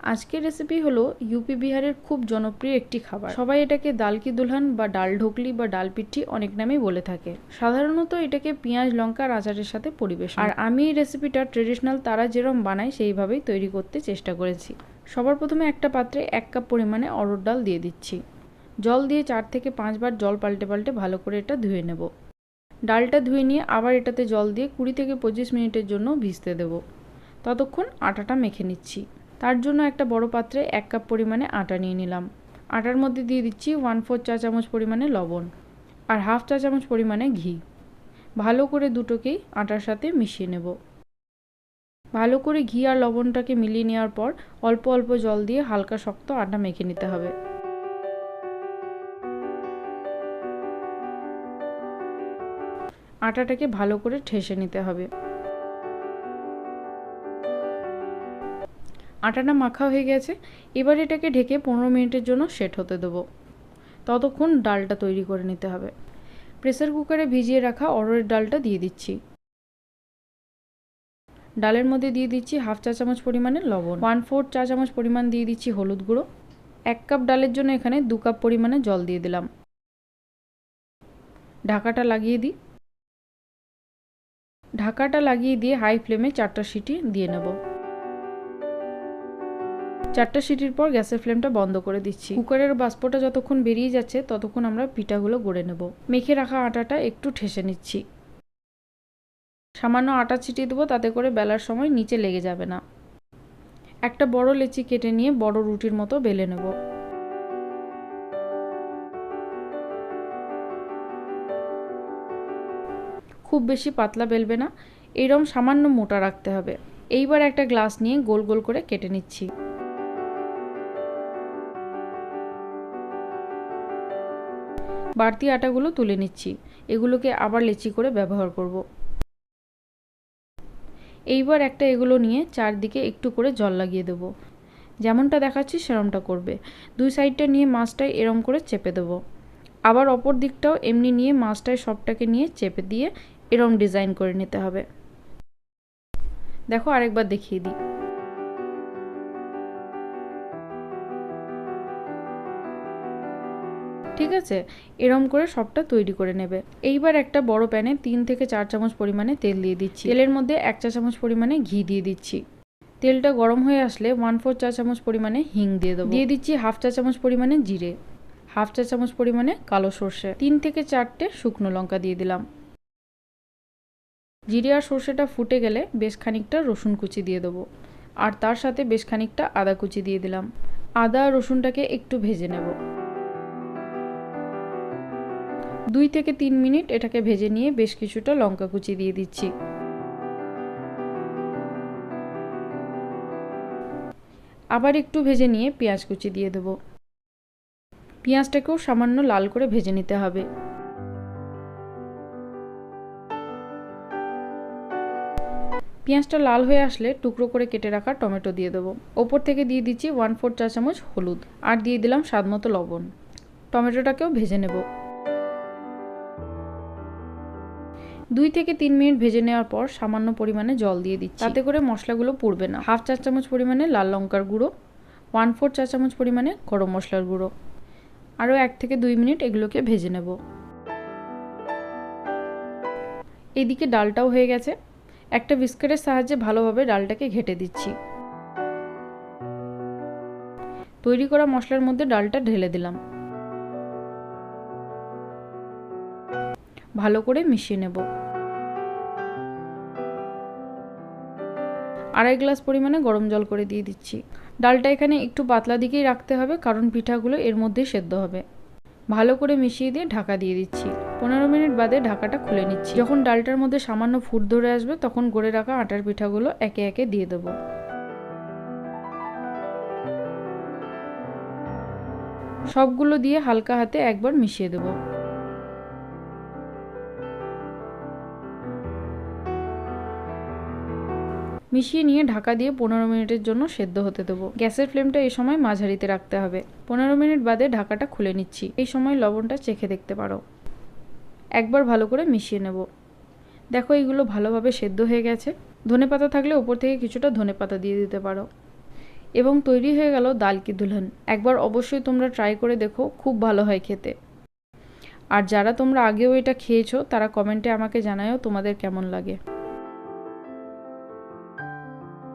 আজকের রেসিপি হলো ইউপি বিহারের খুব জনপ্রিয় একটি খাবার। সবাই এটাকে ডাল কি দুলহান বা ডাল ঢোকলি বা ডাল পিঠি অনেক নামেই বলে থাকে। সাধারণত এটাকে পেঁয়াজ, লঙ্কা আর আচারের সাথে পরিবেশন। আর আমি এই রেসিপিটা ট্রেডিশনাল তারা যেরম বানায়, সেইভাবেই তৈরি করতে চেষ্টা করেছি। সবার প্রথমে একটা পাত্রে এক কাপ পরিমাণে অরড় ডাল দিয়ে দিচ্ছি। জল দিয়ে চার থেকে পাঁচবার জল পাল্টে পাল্টে ভালো করে এটা ধুয়ে নেব। ডালটা ধুয়ে নিয়ে আবার এটাতে জল দিয়ে কুড়ি থেকে পঁচিশ মিনিটের জন্য ভিজতে দেব। ততক্ষণ আটাটা মেখে নিচ্ছি। তার জন্য একটা বড় পাত্রে এক কাপ পরিমাণে আটা নিয়ে নিলাম। আটার মধ্যে দিয়ে দিচ্ছি ওয়ান ফোর চা চামচ পরিমাণে লবণ আর হাফ চা চামচ পরিমাণে ঘি। ভালো করে দুটোকেই আটার সাথে মিশিয়ে নেব। ভালো করে ঘি আর লবণটাকে মিলিয়ে নেওয়ার পর অল্প অল্প জল দিয়ে হালকা শক্ত আটা মেখে নিতে হবে। আটাটাকে ভালো করে ঠেসে নিতে হবে। আটাটা মাখা হয়ে গেছে। এবার এটাকে ঢেকে পনেরো মিনিটের জন্য সেট হতে দেবো। ততক্ষণ ডালটা তৈরি করে নিতে হবে। প্রেসার কুকারে ভিজিয়ে রাখা অরড়ের ডালটা দিয়ে দিচ্ছি। ডালের মধ্যে দিয়ে দিচ্ছি হাফ চা চামচ পরিমাণে লবণ। ওয়ান ফোর চা চামচ পরিমাণ দিয়ে দিচ্ছি হলুদ গুঁড়ো। এক কাপ ডালের জন্য এখানে দু কাপ পরিমাণে জল দিয়ে দিলাম। ঢাকাটা লাগিয়ে দিই। ঢাকাটা লাগিয়ে দিয়ে হাই ফ্লেমে চারটা সিটি দিয়ে নেব। চারটা সিটির পর গ্যাসের ফ্লেমটা বন্ধ করে দিচ্ছি। কুকারের বাষ্পটা যতক্ষণ বেরিয়ে যাচ্ছে, ততক্ষণ আমরা পিঠাগুলো গড়ে নেব। মেখে রাখা আটাটা একটু ঠেসে নিচ্ছি। সামান্য আটা ছিটিয়ে দেবো, তাতে করে বেলার সময় নিচে লেগে যাবে না। একটা বড় লেচি কেটে নিয়ে বড় রুটির মতো বেলে নেব। খুব বেশি পাতলা বেলবে না এইরকম সামান্য মোটা রাখতে হবে। এইবার একটা গ্লাস নিয়ে গোল গোল করে কেটে নিচ্ছি। বাড়তি আটাগুলো তুলে নিচ্ছি। এগুলোকে আবার লেচি করে ব্যবহার করব। এইবার একটা এগুলো নিয়ে চারদিকে একটু করে জল লাগিয়ে দেব। যেমনটা দেখাচ্ছি সেরমটা করবে। দুই সাইডটা নিয়ে মাছটাই এরম করে চেপে দেবো। আবার অপর দিকটাও এমনি নিয়ে মাছটায় সবটাকে নিয়ে চেপে দিয়ে এরম ডিজাইন করে নিতে হবে। দেখো আরেকবার দেখিয়ে দিই। আছে এরম করে সবটা তৈরি করে নেবে। এইবার একটা বড় প্যানে তিন থেকে চার চামচ পরিমাণে তেল দিয়ে দিচ্ছি। তেলের মধ্যে এক চা চামচ পরিমাণে ঘি দিয়ে দিচ্ছি। তেলটা গরম হয়ে আসলে ওয়ান ফোর চা চামচ পরিমাণে হিং দিয়ে দেবো। দিয়ে দিচ্ছি হাফ চা চামচ পরিমাণে জিরে হাফ চা চামচ পরিমাণে কালো সর্ষে, তিন থেকে চারটে শুকনো লঙ্কা দিয়ে দিলাম। জিরে আর সর্ষেটা ফুটে গেলে বেশ খানিকটা রসুন কুচি দিয়ে দেবো। আর তার সাথে বেশ খানিকটা আদা কুচি দিয়ে দিলাম। আদা আর রসুনটাকে একটু ভেজে নেব। দুই থেকে তিন মিনিট এটাকে ভেজে নিয়ে বেশ কিছুটা লঙ্কা কুচি দিয়ে দিচ্ছি। আবার একটু ভেজে নিয়ে পেঁয়াজ কুচি দিয়ে দেবো। পেঁয়াজটাকেও সামান্য লাল করে ভেজে নিতে হবে। পেঁয়াজটা লাল হয়ে আসলে টুকরো করে কেটে রাখা টমেটো দিয়ে দেবো। ওপর থেকে দিয়ে দিচ্ছি ওয়ান ফোর চা চামচ হলুদ। আর দিয়ে দিলাম স্বাদ মতো লবণ। টমেটোটাকেও ভেজে নেব। দুই থেকে তিন মিনিট ভেজে নেওয়ার পর সামান্য পরিমাণে জল দিয়ে দিচ্ছি। তাতে করে মশলাগুলো পুড়বে না। হাফ চা চামচ পরিমাণে লাল লঙ্কার গুঁড়ো ওয়ান ফোর চা চামচ পরিমাণে গরম মশলার গুঁড়ো। আরও এক থেকে দুই মিনিট এগুলোকে ভেজে নেব। এদিকে ডালটাও হয়ে গেছে। একটা বিস্কুটের সাহায্যে ভালোভাবে ডালটাকে ঘেটে দিচ্ছি। তৈরি করা মশলার মধ্যে ডালটা ঢেলে দিলাম। ভালো করে মিশিয়ে নেব। আড়াই গ্লাস পরিমাণে গরম জল করে দিয়ে দিচ্ছি। ডালটা এখানে একটু পাতলা দিকেই রাখতে হবে, কারণ পিঠাগুলো এর মধ্যে সেদ্ধ হবে। ভালো করে মিশিয়ে দিয়ে ঢাকা দিয়ে দিচ্ছি। পনেরো মিনিট বাদে ঢাকাটা খুলে নিচ্ছি। যখন ডালটার মধ্যে সামান্য ফুট ধরে আসবে, তখন গড়ে রাখা আটার পিঠাগুলো একে একে দিয়ে দেবো। সবগুলো দিয়ে হালকা হাতে একবার মিশিয়ে দেবো। মিশিয়ে নিয়ে ঢাকা দিয়ে পনেরো মিনিটের জন্য সেদ্ধ হতে দেবো। গ্যাসের ফ্লেমটা এই সময় মাঝারিতে রাখতে হবে। পনেরো মিনিট বাদে ঢাকাটা খুলে নিচ্ছি। এই সময় লবণটা চেখে দেখতে পারো। একবার ভালো করে মিশিয়ে নেব। দেখো এইগুলো ভালোভাবে সেদ্ধ হয়ে গেছে। ধনে পাতা থাকলে ওপর থেকে কিছুটা ধনে পাতা দিয়ে দিতে পারো। এবং তৈরি হয়ে গেল দাল কি দুলহান। একবার অবশ্যই তোমরা ট্রাই করে দেখো, খুব ভালো হয় খেতে। আর যারা তোমরা আগেও এটা খেয়েছো, তারা কমেন্টে আমাকে জানায়ও তোমাদের কেমন লাগে।